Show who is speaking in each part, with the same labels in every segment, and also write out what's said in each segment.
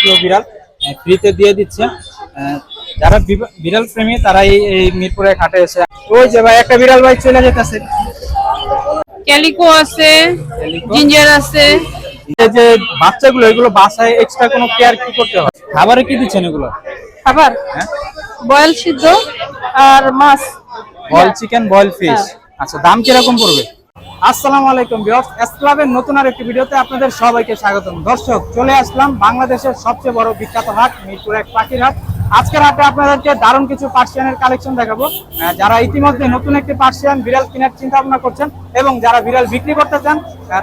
Speaker 1: Kilo বিড়াল ফ্রিতে দিয়ে দিচ্ছে। যারা বিড়াল প্রেমী তারা এই মিরপুরে হাটে এসে ওই যে ভাই একটা বিড়াল ভাই চলে যেতেছে।
Speaker 2: ক্যালিকো আছে? জিঞ্জার আছে।
Speaker 1: যে বাচ্চাগুলো এগুলো বাসায় এক্সট্রা কোনো কেয়ার কি করতে হয়? খাবারে কি দিচ্ছেন এগুলো?
Speaker 2: খাবার?
Speaker 1: হ্যাঁ?
Speaker 2: বয়েল সিদ্ধ আর মাছ।
Speaker 1: Boil chicken boil fish.
Speaker 2: হ্যাঁ।
Speaker 1: আচ্ছা দাম কীরকম পড়বে? আসসালামু আলাইকুম ভিউয়ার্স এস ক্লাবের নতুন আর একটি ভিডিওতে আপনাদের সবাইকে স্বাগতম। দর্শক, চলে আসলাম বাংলাদেশের সবচেয়ে বড় বিখ্যাত হাট, মিরপুর এক পাখির হাট। আজকের হাটে আপনাদেরকে দারুণ কিছু পার্সিয়ানের কালেকশন দেখাবো। যারা ইতিমধ্যে নতুন একটি পার্সিয়ান বিড়াল কেনার চিন্তা ভাবনা করছেন এবং যারা বিড়াল বিক্রি করতে চান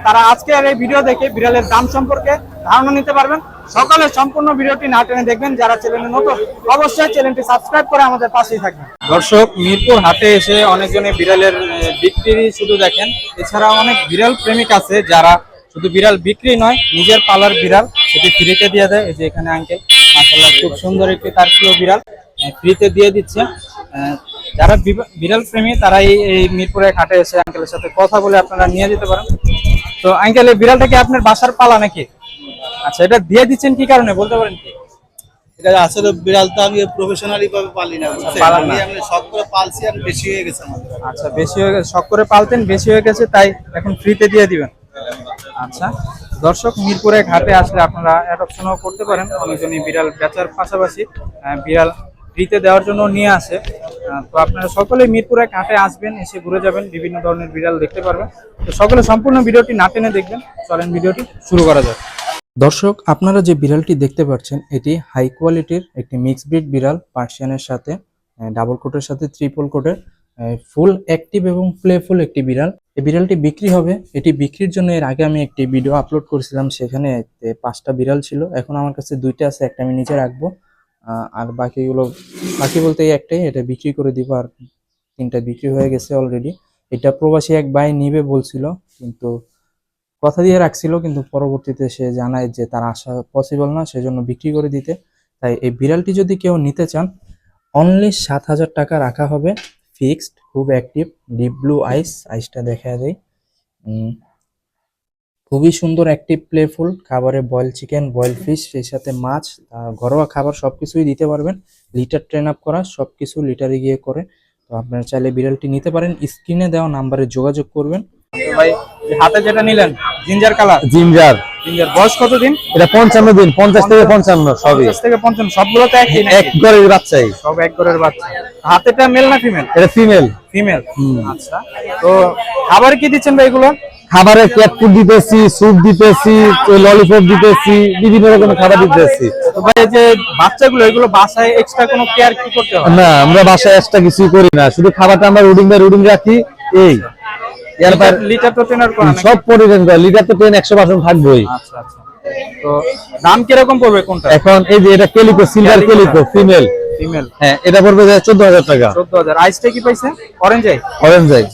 Speaker 1: তারা আজকের এই ভিডিও দেখে বিড়ালের দাম সম্পর্কে ধারণা নিতে পারবেন। সকালে সম্পূর্ণ ভিডিওটি না টেনে দেখবেন। যারা চ্যানেলে নতুন, অবশ্যই চ্যানেলটি সাবস্ক্রাইব করে আমাদের পাশেই থাকবেন। দর্শক, মিরপুর হাটে এসে অনেকজনে বিড়ালের বিক্রি শুধু দেখেন। এছাড়া অনেক বিড়াল প্রেমিক আছে যারা শুধু বিড়াল বিক্রি নয়, নিজের পালার বিড়াল সেটি ফ্রিতে দিয়ে দেয়। এই যে এখানে আঙ্কেল মাসাল্লাহ খুব সুন্দর একটি তার প্রিয় বিড়াল ফ্রিতে দিয়ে দিচ্ছে। যারা বিড়াল প্রেমী, তারা এই এই মিরপুরে হাটে এসে আঙ্কেলের সাথে কথা বলে আপনারা নিয়ে যেতে পারেন। তো আঙ্কেল এই বিড়ালটা কি আপনার বাসার পালা নাকি? আচ্ছা এটা দিয়ে দিচ্ছেন কি কারণে? বলতে পারেন কি?
Speaker 3: এটা আসলে বিড়াল তো আমি প্রফেশনালি ভাবে পালি না। আমি শখ করে পালছি আর বেশি হয়ে গেছে আমাদের
Speaker 1: আচ্ছা বেশি হয়ে গেছে শখ করে পালতেন বেশি হয়ে গেছে তাই এখন ফ্রিতে দিয়ে দিবেন। আচ্ছা দর্শক মিরপুরে ঘাটে আসলে আপনারা অ্যাডপশনও করতে পারেন। অনেকজনই বিড়াল বেচার পাশাপাশি বিড়াল ফ্রিতে দেওয়ার জন্য নিয়ে আসে। তো আপনারা সকলে মিরপুরে ঘাটে আসবেন এসে ঘুরে যাবেন বিভিন্ন ধরনের বিড়াল দেখতে পারবেন। তো সকলে সম্পূর্ণ ভিডিওটি না টেনে দেখবেন। চলেন ভিডিওটি শুরু করা যাক। দর্শক, আপনারা যে বিড়ালটি দেখতে পাচ্ছেন, এটি হাই কোয়ালিটির একটি মিক্স ব্রিড বিড়াল পার্সিয়ানের সাথে ডাবল কোটের সাথে ট্রিপল কোটের ফুল অ্যাক্টিভ এবং প্লেফুল একটি বিড়াল। এই বিড়ালটি বিক্রি হবে। এটি বিক্রির জন্য এর আগে আমি একটি ভিডিও আপলোড করেছিলাম, সেখানে পাঁচটা বিড়াল ছিল। এখন আমার কাছে দুইটা আছে, একটা আমি নিচে রাখব। আর বাকিগুলো, বাকি বলতে এই একটাই, এটা বিক্রি করে দিব। আর তিনটা বিক্রি হয়ে গেছে অলরেডি এটা প্রবাসী এক ভাই নিবে বলছিল, কিন্তু কথা দিয়ে রাখছিল, কিন্তু পরবর্তীতে সে জানায় যে তার আসা পসিবল না, সেজন্য বিক্রি করে দিতে। তাই এই বিড়ালটি যদি কেউ নিতে চান অনলি সাত হাজার টাকা রাখা হবে ফিক্সড খুব অ্যাক্টিভ ডিপ ব্লু আইস আইসটা দেখা যায়। খুবই সুন্দর অ্যাক্টিভ প্লেফুল খাবারে বয়েল চিকেন বয়েল ফিশ সেই সাথে মাছ ঘরোয়া খাবার সব কিছুই দিতে পারবেন। লিটার ট্রেন আপ করা সব কিছু লিটারে গিয়ে করে। তো আপনারা চাইলে বিড়ালটি নিতে পারেন। স্ক্রিনে দেওয়া নাম্বারে যোগাযোগ করবেন। ভাই হাতে যেটা নিলেন জিঞ্জার কালার?
Speaker 4: জিঞ্জার।
Speaker 1: জিঞ্জার। বয়স কতদিন?
Speaker 4: এটা পঞ্চান্ন দিন পঞ্চাশ থেকে পঞ্চান্ন সবই।
Speaker 1: পঞ্চাশ থেকে পঞ্চান্ন সবগুলো তো একই
Speaker 4: এক ঘরের বাচ্চাই।
Speaker 1: সব এক ঘরের বাচ্চা। হাতেটা মেল না ফিমেল
Speaker 4: এটা ফিমেল
Speaker 1: ফিমেল আচ্ছা। তো খাবার কি দিচ্ছেন ভাই এগুলো?
Speaker 4: খাবারে ক্যাট ফুড দিতেছি স্যুপ দিতেছি ললিপপ দিতেছি বিভিন্ন রকমের খাবার দিতেছি।
Speaker 1: তো ভাই যে বাচ্চাগুলো এগুলো বাসায় এক্সট্রা কোনো কেয়ার কি করতে হয়?
Speaker 4: না আমরা বাসায় এক্সট্রা কিছুই করি না। শুধু খাবারটা আমরা রুটিং বাই রুটিং রাখি এই। এরপর
Speaker 1: লিটার তো ট্রেনার করা?
Speaker 4: সব পরিবেশ লিটার তো পার্সেন্ট থাকবোই।
Speaker 1: আচ্ছা আচ্ছা। তো দাম কীরকম পড়বে কোনটা?
Speaker 4: এখন এই যে এটা calico silver calico. Female
Speaker 1: female
Speaker 4: হ্যাঁ এটা পড়বে চোদ্দ হাজার টাকা।
Speaker 1: চোদ্দ হাজার। আইসটা কি পাইছে? Orange eye
Speaker 4: orange eye.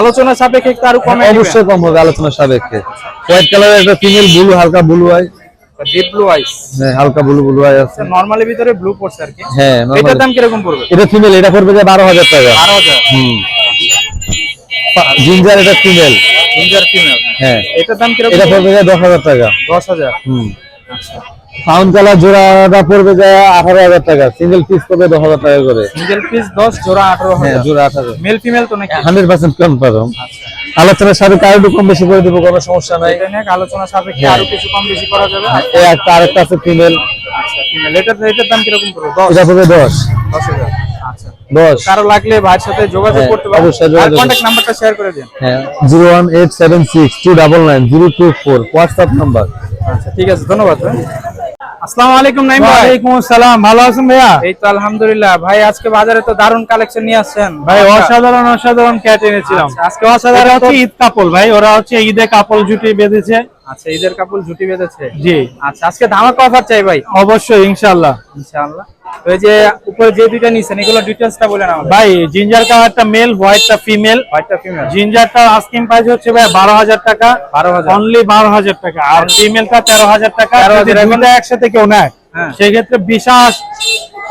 Speaker 1: আলোচনা সাপেক্ষে আরও কমে
Speaker 4: অবশ্যই কম হবে আলোচনা সাপেক্ষে। হোয়াইট কালারের একটা ফিমেল ব্লু হালকা blue eye
Speaker 1: deep blue eyes
Speaker 4: হ্যাঁ হালকা ব্লু ব্লু আই আছে।
Speaker 1: নরমালি ভিতরে ব্লু পড়ছে আর কি।
Speaker 4: হ্যাঁ।
Speaker 1: এটার দাম কীরকম পড়বে?
Speaker 4: এটা ফিমেল এটা পড়বে যে বারো হাজার টাকা।
Speaker 1: বারো হাজার।
Speaker 4: হুম। জিঞ্জার এটা ফিমেল
Speaker 1: জিঞ্জার ফিমেল
Speaker 4: হ্যাঁ।
Speaker 1: এটার দাম কীরকম?
Speaker 4: এটা পড়বে যে দশ টাকা।
Speaker 1: দশ হাজার।
Speaker 4: হুম।
Speaker 1: আচ্ছা।
Speaker 4: ফাউন্ড কালার জোড়াটা পড়বে যে আঠারো হাজার টাকা। সিঙ্গেল পিস পড়বে দশ হাজার টাকা করে।
Speaker 1: সিঙ্গেল পিস দশ জোড়া আঠারো
Speaker 4: হ্যাঁ জোড়া আঠারো।
Speaker 1: মেল ফিমেল তো নাকি?
Speaker 4: হান্ড্রেড পার্সেন্ট কনফার্ম আলোচনার সাথে কারও একটু কম বেশি করে দেবো কোনো সমস্যা নাই।
Speaker 1: এটা নিয়ে আলোচনা সাপেক্ষে
Speaker 4: হ্যাঁ।
Speaker 1: আরও কিছু কম বেশি করা যাবে
Speaker 4: এই একটা আরেকটা আছে ফিমেল
Speaker 1: আচ্ছা ফিমেল এটার এটার দাম কীরকম পড়বে? দশ?
Speaker 4: এটা পড়বে দশ।
Speaker 1: দশ হাজার। আচ্ছা।
Speaker 4: দশ
Speaker 1: কারও লাগলে ভাইয়ের সাথে যোগাযোগ
Speaker 4: হ্যাঁ,
Speaker 1: করতে পারেন।
Speaker 4: অবশ্যই যোগাযোগ
Speaker 1: কন্ট্যাক্ট নাম্বারটা শেয়ার করে দিন।
Speaker 4: হ্যাঁ zero one eight seven six two double nine zero two four WhatsApp number.
Speaker 1: আচ্ছা ঠিক আছে ধন্যবাদ আসসালামু আলাইকুম নাইম ভাই।
Speaker 4: ওয়ালাইকুম আসসালাম ভালো আছেন ভাইয়া?
Speaker 1: এই তো আলহামদুলিল্লাহ। ভাই আজকে বাজারে তো দারুণ কালেকশন নিয়ে আসছেন।
Speaker 4: ভাই। অসাধারণ অসাধারণ ক্যাট এনেছিলাম।
Speaker 1: আচ্ছা, আজকে অসাধারণ
Speaker 4: হচ্ছে ঈদ কাপল ভাই। ওরা হচ্ছে ঈদে কাপল জুটি বেঁধেছে।
Speaker 1: আচ্ছা ঈদের কাপড় ঝুটি বেঁধেছে?
Speaker 4: জি।
Speaker 1: আচ্ছা আজকে ধামাকা অফার চাই ভাই?
Speaker 4: অবশ্যই ইনশাআল্লাহ।
Speaker 1: ইনশাআল্লাহ। তো যে উপরে যে দুইটা নিছেন এগুলো ডিটেইলসটা বলেন আমাদের।
Speaker 4: ভাই জিঞ্জার কালারটা মেল হোয়াইটটা ফিমেল
Speaker 1: হোয়াইটটা ফিমেল
Speaker 4: জিঞ্জারটা আস্কিং প্রাইস হচ্ছে ভাই বারো হাজার টাকা। অনলি টাকা। আর ফিমেলটা তেরো হাজার টাকা। যদি
Speaker 1: এখন-
Speaker 4: একসাথে কেউ নেয়। সেক্ষেত্রে বিশাল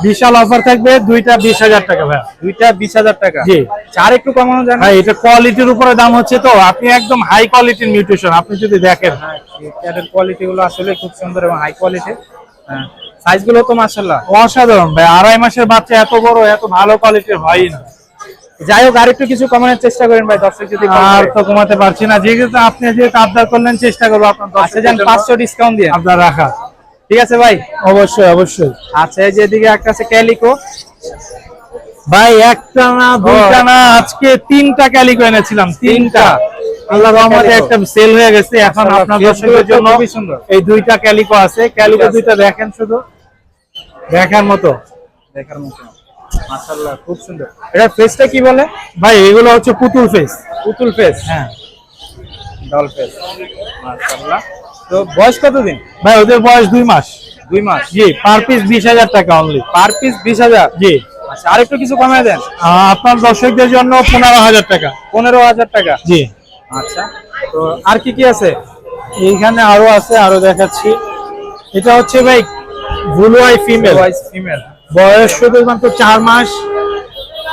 Speaker 4: বিশাল অফার থাকবে দুইটা বিশ হাজার টাকা ভাই।
Speaker 1: দুইটা বিশ হাজার টাকা।
Speaker 4: জি।
Speaker 1: চার একটু কমানো যায়
Speaker 4: ভাই এটা কোয়ালিটির উপরে দাম হচ্ছে তো আপনি একদম হাই কোয়ালিটির নিউট্রিশন আপনি যদি দেখেন।
Speaker 1: হ্যাঁ কোয়ালিটি গুলো আসলে খুব সুন্দর এবং হাই কোয়ালিটি হ্যাঁ সাইজগুলো তো মাশাল্লাহ
Speaker 4: অসাধারণ ভাই আড়াই মাসের বাচ্চা এত বড় এত ভালো কোয়ালিটির হয় না।
Speaker 1: যাই হোক আর একটু কিছু কমানোর চেষ্টা করেন ভাই দর্শক যদি
Speaker 4: আর তো কমাতে পারছি না যেহেতু আপনি যেহেতু আবদার করলেন চেষ্টা করব আপনার
Speaker 1: আচ্ছা যান পাঁচশো ডিসকাউন্ট দিয়ে।
Speaker 4: আপনার রাখা।
Speaker 1: ঠিক আছে ভাই?
Speaker 4: অবশ্যই অবশ্যই।
Speaker 1: আচ্ছা এই যে এদিকে একটা আছে ক্যালিকো।
Speaker 4: ভাই একটা না দুইটা না আজকে তিনটা ক্যালিকো এনেছিলাম তিনটা। আল্লাহ রহমতে। একটা সেল হয়ে গেছে এখন আপনার দর্শকদের জন্য। এই দুইটা ক্যালিকো আছে। ক্যালিকো দুইটা দেখেন শুধু। দেখার মতো।
Speaker 1: দেখার মতো। মাশাল্লাহ খুব সুন্দর। এটা ফেসটা কি বলে?
Speaker 4: ভাই এগুলো হচ্ছে পুতুল ফেস
Speaker 1: পুতুল ফেস
Speaker 4: হ্যাঁ।
Speaker 1: ডল ফেস মাশাল্লাহ তো বয়স কতদিন?
Speaker 4: ভাই ওদের বয়স দুই মাস।
Speaker 1: দুই মাস।
Speaker 4: জি পার পিস বিশ হাজার টাকা অনলি
Speaker 1: পার পিস বিশ হাজার?
Speaker 4: জি।
Speaker 1: আচ্ছা আর একটু কিছু কমিয়ে দেন।
Speaker 4: আপনার দর্শকদের জন্য পনেরো হাজার টাকা।
Speaker 1: পনেরো হাজার টাকা?
Speaker 4: জি।
Speaker 1: আচ্ছা তো আর কি কি আছে?
Speaker 4: এইখানে আরও আছে আরও দেখাচ্ছি। এটা হচ্ছে ভাই ব্লু আই ফিমেল
Speaker 1: বয়স ফিমেল
Speaker 4: বয়স শুধুমাত্র চার মাস।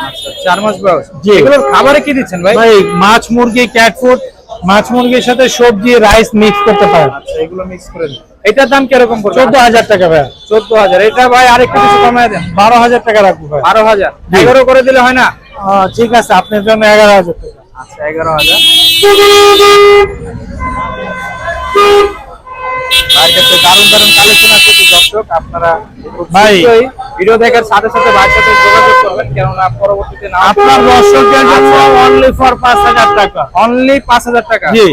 Speaker 1: আচ্ছা চার মাস বয়স।
Speaker 4: জি।
Speaker 1: এগুলোর খাবারে কি দিচ্ছেন ভাই?
Speaker 4: ভাই মাছ মুরগি ক্যাট ফুড মাছ মুরগির সাথে সবজি রাইস মিক্স করতে পারেন।
Speaker 1: আচ্ছা এগুলো মিক্স করে এটার দাম কীরকম পড়বে?
Speaker 4: চোদ্দ হাজার টাকা ভাই
Speaker 1: চোদ্দ হাজার। এটা ভাই আরেকটু কিছু কমায় দেন।
Speaker 4: বারো হাজার টাকা রাখব ভাই।
Speaker 1: বারো হাজার। এগারো করে দিলে হয় না?
Speaker 4: ঠিক আছে আপনার জন্য এগারো হাজার টাকা।
Speaker 1: আচ্ছা এগারো হাজার। দারুণ কালেকশন আছে তো দর্শক আপনারা
Speaker 4: ভাই।
Speaker 1: ভিডিও দেখার সাথে সাথে ভাইয়ের সাথে যোগাযোগ করবেন কেননা পরবর্তীতে না
Speaker 4: আপনার দর্শকদের জন্য অনলি ফর পাঁচ হাজার টাকা।
Speaker 1: অনলি পাঁচ হাজার টাকা?
Speaker 4: জি।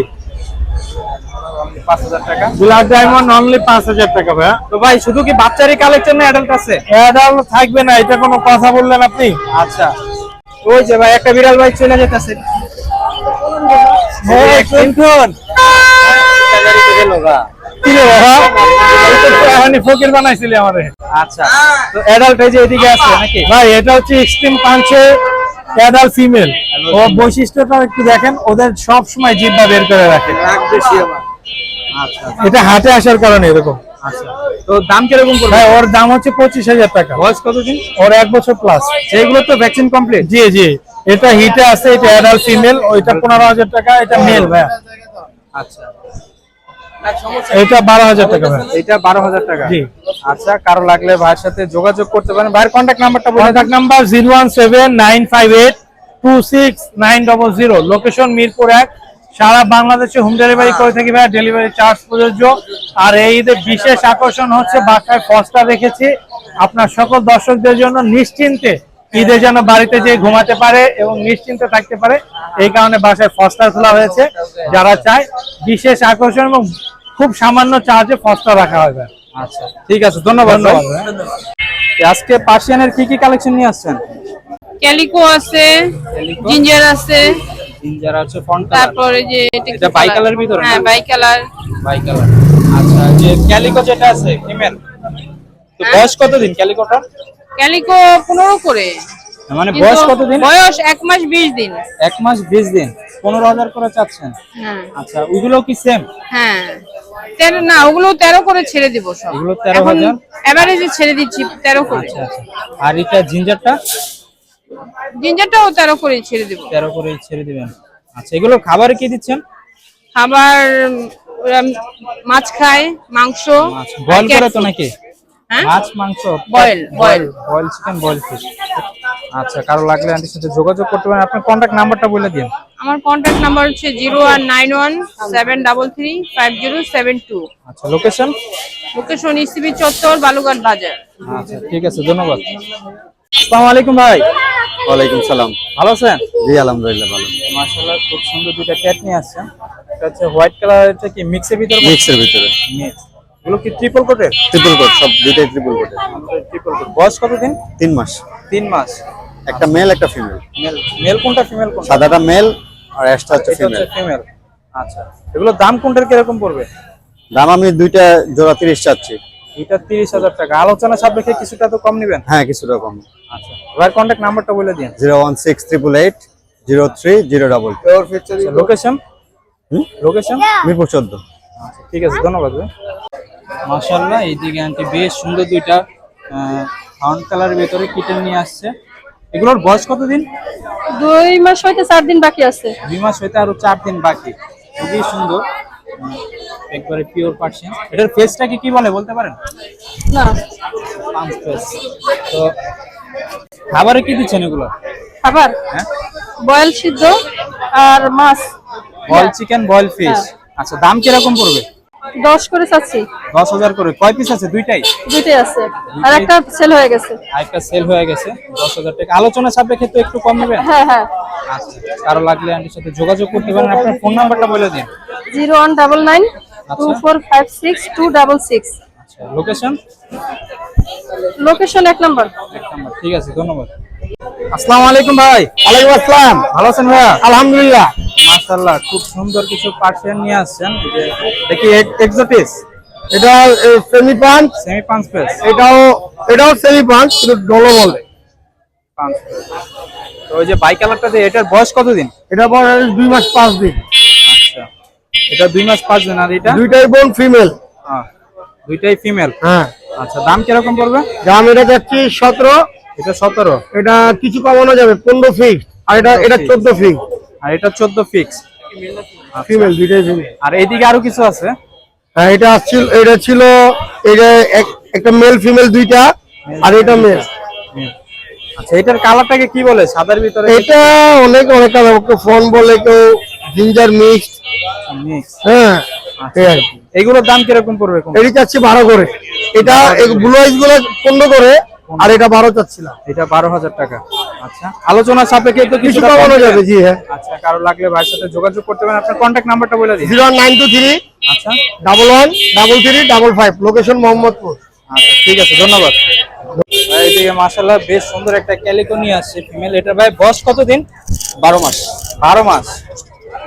Speaker 4: ব্ল্যাক ডায়মন্ড অনলি পাঁচ হাজার টাকা ভাই
Speaker 1: তো ভাই শুধু কি বাচ্চারই কালেকশন না অ্যাডাল্ট আছে?
Speaker 4: অ্যাডাল থাকবে না এটা কোনো কথা বললেন আপনি?
Speaker 1: আচ্ছা। ওই যে ভাই একটা বিড়াল ভাই চলে যেতেছে।
Speaker 4: এই শুনছুন? বাবা? এই ফকির বানাইছিলি আমারে।
Speaker 1: আচ্ছা। তো অ্যাডাল্ট এই যে এদিকে আছে নাকি?
Speaker 4: ভাই এটা হচ্ছে এক্সট্রিম পাঞ্চে অ্যাডাল ফিমেল ও বৈশিষ্ট্যটা একটু দেখেন ওদের সব সময় জিব্বা বের করে রাখে।
Speaker 1: আচ্ছা।
Speaker 4: এটা হাটে আসার কারণে এরকম।
Speaker 1: আচ্ছা। তো দাম কীরকম পড়বে?
Speaker 4: ভাই ওর দাম হচ্ছে পঁচিশ হাজার টাকা।
Speaker 1: বয়স কতদিন
Speaker 4: ওর এক বছর প্লাস
Speaker 1: সেইগুলো তো ভ্যাকসিন কমপ্লিট
Speaker 4: জি জি। এটা হিটে আছে এটা অ্যাডাল্ট ফিমেল ওইটা পনেরো হাজার টাকা এটা মেল ভাই।
Speaker 1: আচ্ছা।
Speaker 4: এটা বারো হাজার টাকা
Speaker 1: এটা বারো হাজার টাকা।
Speaker 4: জি।
Speaker 1: আচ্ছা কারও লাগলে ভাইয়ের সাথে যোগাযোগ করতে পারেন। ভাইয়ের কন্ট্যাক্ট নাম্বারটা
Speaker 4: contact number zero one seven nine five eight two six nine double zero location Mirpur এক। সারা বাংলাদেশে হোম ডেলিভারি করে থাকি ভাই ডেলিভারি চার্জ প্রযোজ্য। আর এই বিশেষ আকর্ষণ হচ্ছে বাসায় ফস্টা রেখেছি আপনার সকল দর্শকদের জন্য নিশ্চিন্তে ঈদে যেন বাড়িতে যেয়ে ঘুমাতে পারে এবং নিশ্চিন্তে থাকতে পারে। এই কারণে বাসায় ফস্টা খোলা হয়েছে। যারা চায় বিশেষ আকর্ষণ এবং খুব সামান্য চার্জে ফস্টা রাখা হয় ভাই।
Speaker 1: আচ্ছা। ঠিক আছে ধন্যবাদ। আজকে পার্সিয়ানের কি কি কালেকশন নিয়ে আসছেন?
Speaker 2: ক্যালিকো আছে? জিঞ্জার আছে
Speaker 1: জিঞ্জার আছে ফন্ট
Speaker 2: তারপরে যে এটা
Speaker 1: বাই কালার ভিতরে
Speaker 2: হ্যাঁ বাই কালার
Speaker 1: বাই কালার আচ্ছা যে ক্যালিকো যেটা আছে ফিমেল তো
Speaker 2: হ্যাঁ।
Speaker 1: বয়স কতদিন ক্যালিকোটা
Speaker 2: ক্যালিকো পনেরো করে।
Speaker 1: মানে বয়স কতদিন?
Speaker 2: বয়স এক মাস বিশ দিন।
Speaker 1: এক মাস বিশ দিন। পনেরো হাজার করে চাচ্ছেন?
Speaker 2: হ্যাঁ।
Speaker 1: আচ্ছা ওইগুলো কি সেম
Speaker 2: হ্যাঁ। তেরো না ওগুলো তেরো করে ছেড়ে দিব সব।
Speaker 1: এগুলো 13,000?
Speaker 2: এভারেজে ছেড়ে দিচ্ছি তেরো করে।
Speaker 1: আচ্ছা আচ্ছা। আর এটা জিঞ্জারটা?
Speaker 2: জিঞ্জারটাও তেরো করে ছেড়ে দিব।
Speaker 1: তেরো করে ছেড়ে দিবেন। আচ্ছা এগুলো খাবারে কি দিচ্ছেন?
Speaker 2: খাবার মাছ খায় মাংস আর
Speaker 1: করে তো। নাকি? মাছ মাংস
Speaker 2: Boil, boil.
Speaker 1: Boil chicken boil fish আচ্ছা কারও লাগলে আন্টির সাথে যোগাযোগ করতে পারেন। আপনার কন্ট্যাক্ট নাম্বারটা বলে দিন।
Speaker 2: আমার কন্ট্যাক্ট নাম্বার হচ্ছে zero one nine one seven double three five zero seven two.
Speaker 1: আচ্ছা লোকেশন
Speaker 2: লোকেশন ইসিবি চত্বর বালুঘাট বাজার।
Speaker 1: আচ্ছা ঠিক আছে ধন্যবাদ। আসসালামু আলাইকুম ভাই।
Speaker 5: ওয়ালাইকুম সালাম।
Speaker 1: ভালো আছেন?
Speaker 5: জি আলহামদুলিল্লাহ ভালো।
Speaker 1: মাশাআল্লাহ খুব সুন্দর দুইটা ক্যাট নিয়ে আসছেন। এটা হচ্ছে হোয়াইট কালার এটা কি মিক্সের ভিতরে?
Speaker 5: মিক্সের ভিতরে।
Speaker 1: মিক্স এগুলো কি ট্রিপল কোটের
Speaker 5: ট্রিপল কোট সব দুইটাই ট্রিপল কোটে
Speaker 1: ট্রিপল কোট বয়স কতদিন
Speaker 5: তিন মাস।
Speaker 1: তিন মাস।
Speaker 5: একটা মেল একটা ফিমেল
Speaker 1: মেল মেল কোনটা ফিমেল কোনটা?
Speaker 5: সাদাটা মেল আর অ্যাশটা হচ্ছে ফিমেল
Speaker 1: ফিমেল আচ্ছা এগুলো দাম কোনটার কীরকম পড়বে?
Speaker 5: দাম আমি দুইটা জোড়া তিরিশ চাচ্ছি।
Speaker 1: এটা তিরিশ হাজার টাকা। আলোচনা সাপেক্ষে কিছুটা তো কম নেবেন?
Speaker 5: হ্যাঁ কিছুটা কম।
Speaker 1: আচ্ছা এবার কন্ট্যাক্ট নাম্বারটা বলে দিন।
Speaker 5: Zero one six triple eight zero three zero double
Speaker 1: location
Speaker 5: হুম?
Speaker 1: লোকেশন
Speaker 5: মিরপুর চোদ্দ।
Speaker 1: ঠিক আছে ধন্যবাদ ভাই। মাশাআল্লাহ এইদিকে আন্টি বেশ সুন্দর দুইটা ফাউন্ড কালারের ভেতরে কিটেন নিয়ে আসছে। এগুলোর বয়স কতদিন?
Speaker 6: দুই মাস হইতে চার দিন বাকি আছে।
Speaker 1: দুই মাস হইতে আরও চার দিন বাকি। খুবই সুন্দর। একবারে পিওর পার্সিয়ান এটার ফেসটাকে কি বলে বলতে পারেন?
Speaker 6: না।
Speaker 1: পাঁচ ফেস তো খাবারে কি দিচ্ছেন এগুলো?
Speaker 6: খাবার?
Speaker 1: হ্যাঁ।
Speaker 6: বয়েল সিদ্ধ আর মাছ।
Speaker 1: বয়েল চিকেন বয়েল ফিশ আচ্ছা দাম কীরকম পড়বে?
Speaker 6: দশ করে চাচ্ছি।
Speaker 1: দশ হাজার করে। কয় পিস আছে? দুইটাই?
Speaker 6: দুইটাই আছে। আর একটা সেল হয়ে গেছে।
Speaker 1: আরেকটা সেল হয়ে গেছে। দশ হাজার টাকা। আলোচনা সাপেক্ষে তো একটু কম নেবেন?
Speaker 6: হ্যাঁ হ্যাঁ।
Speaker 1: আচ্ছা কারও লাগলে আন্টির সাথে যোগাযোগ করতে পারেন। আপনার ফোন নাম্বারটা বলে দিন।
Speaker 6: Zero one double nine two four five six two double six.
Speaker 1: আচ্ছা লোকেশন
Speaker 6: লোকেশন এক নম্বর।
Speaker 1: এক নাম্বার। ঠিক আছে ধন্যবাদ। আসসালামু আলাইকুম ভাই।
Speaker 7: ওয়ালাইকুম আসসালাম।
Speaker 1: ভালো আছেন ভাইয়া?
Speaker 7: আলহামদুলিল্লাহ।
Speaker 1: মাশাআল্লাহ খুব সুন্দর কিছু পার্সিয়ান নিয়ে আসছেন। দেখি এক্সোটিস
Speaker 7: এটা সেমি পাঞ্চ
Speaker 1: সেমি পাঁচ পিস
Speaker 7: এটাও এটাও সেমি পাঞ্চ কিন্তু ডলো বলে।
Speaker 1: তো ওই যে বাই কালারটা এটার বয়স কতদিন?
Speaker 7: এটা বয়স দুই মাস পাঁচ দিন।
Speaker 1: আচ্ছা। এটা দুই মাস পাঁচ দিন আর এটা?
Speaker 7: দুইটাই বোন ফিমেল
Speaker 1: হ্যাঁ, দুইটাই ফিমেল
Speaker 7: হ্যাঁ।
Speaker 1: আচ্ছা দাম কীরকম পড়বে?
Speaker 7: দাম এটা যাচ্ছি সতেরো।
Speaker 1: এটা সতেরো।
Speaker 7: এটা কিছু কমানো যাবে পনেরো ফিক্স আর এটা এটা চোদ্দ ফিক্স
Speaker 1: আর এটা চোদ্দ ফিক্স
Speaker 7: ফিমেল দুইটাই ফিমেল
Speaker 1: আর এইদিকে আরও কিছু আছে?
Speaker 7: হ্যাঁ এটা ছিল এটা ছিল এটা এক- একটা মেল ফিমেল দুইটা আর এটা মেল
Speaker 1: আচ্ছা এটার কালারটাকে কি বলে? সাদার ভিতরে
Speaker 7: এটা অনেক অনেক ফোন বলে কেউ জিঞ্জার মিক্সড
Speaker 1: মিক্স
Speaker 7: হ্যাঁ এই
Speaker 1: এগুলোর দাম কীরকম পড়বে?
Speaker 7: এটি চাচ্ছি বারো করে। এটা ব্লু আইসগুলো পনেরো করে আর এটা বারো চাচ্ছিলাম।
Speaker 1: এটা বারো হাজার টাকা। আচ্ছা আলোচনা সাপেক্ষে তো
Speaker 7: কিছু কমানো যাবে জি হ্যাঁ।
Speaker 1: আচ্ছা কারও লাগলে ভাইয়ের সাথে যোগাযোগ করতে পারেন। আপনার কন্ট্যাক্ট নাম্বারটা বলে দিন।
Speaker 7: জিরো নাইন টু থ্রি
Speaker 1: আচ্ছা।
Speaker 7: Double one double three double five location Mohammadpur.
Speaker 1: আচ্ছা ঠিক আছে ধন্যবাদ। ভাই এদিকে মাশাল্লাহ বেশ সুন্দর একটা ক্যালিকো নিয়ে আসছে ফিমেল এটা ভাই বয়স কতদিন? বারো মাস। বারো মাস।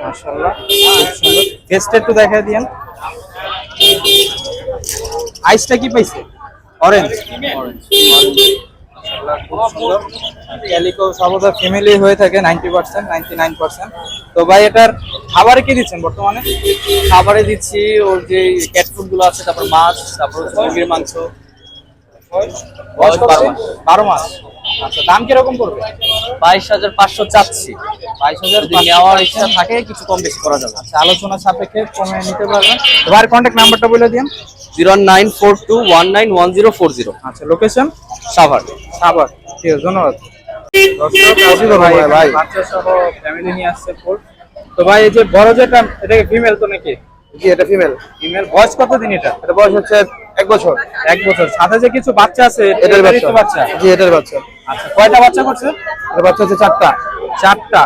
Speaker 1: মাশাল্লাহ খুব সুন্দর। ফেসটা একটু দেখা দিয়েন। আইসটা কি পাইছে? অরেঞ্জ অরেঞ্জ ক্যালিকো সর্বদা ফ্যামিলি হয়ে থাকে ninety percent ninety nine percent তো ভাই এটার খাবারে কি দিচ্ছেন বর্তমানে?
Speaker 8: খাবারে দিচ্ছি ওর যে ক্যাট ফুডগুলো আছে তারপর মাছ তারপর মুরগির মাংস। বারো মাস।
Speaker 1: বারো মাস। আচ্ছা দাম কীরকম পড়বে?
Speaker 8: বাইশ হাজার পাঁচশো চাচ্ছি।
Speaker 1: বাইশ হাজার
Speaker 8: নেওয়ার ইচ্ছা থাকে কিছু কম বেশি করা যাবে।
Speaker 1: আচ্ছা আলোচনা সাপেক্ষে কমে নিতে পারবেন। এবার কন্ট্যাক্ট নাম্বারটা বলে দিন।
Speaker 8: Zero nine four two one nine one zero four zero.
Speaker 1: আচ্ছা লোকেশন
Speaker 8: সাভার।
Speaker 1: সাবার ঠিক আছে ধন্যবাদ। ভাই ভাই। বাচ্চা সহ ফ্যামিলি নিয়ে আসছে তো ভাই এই যে বড় যেটা এটা ফিমেল তো নাকি?
Speaker 7: জি এটা ফিমেল
Speaker 1: ফিমেল বয়স কতদিন এটা?
Speaker 7: এটা বয়স হচ্ছে এক বছর।
Speaker 1: এক বছর। সাথে যে কিছু বাচ্চা আছে
Speaker 7: এটার বাচ্চা।
Speaker 1: বাচ্চা?
Speaker 7: জি এটার বাচ্চা।
Speaker 1: আচ্ছা কয়টা বাচ্চা করছে?
Speaker 7: এটা বাচ্চা হচ্ছে চারটা।
Speaker 1: চারটা।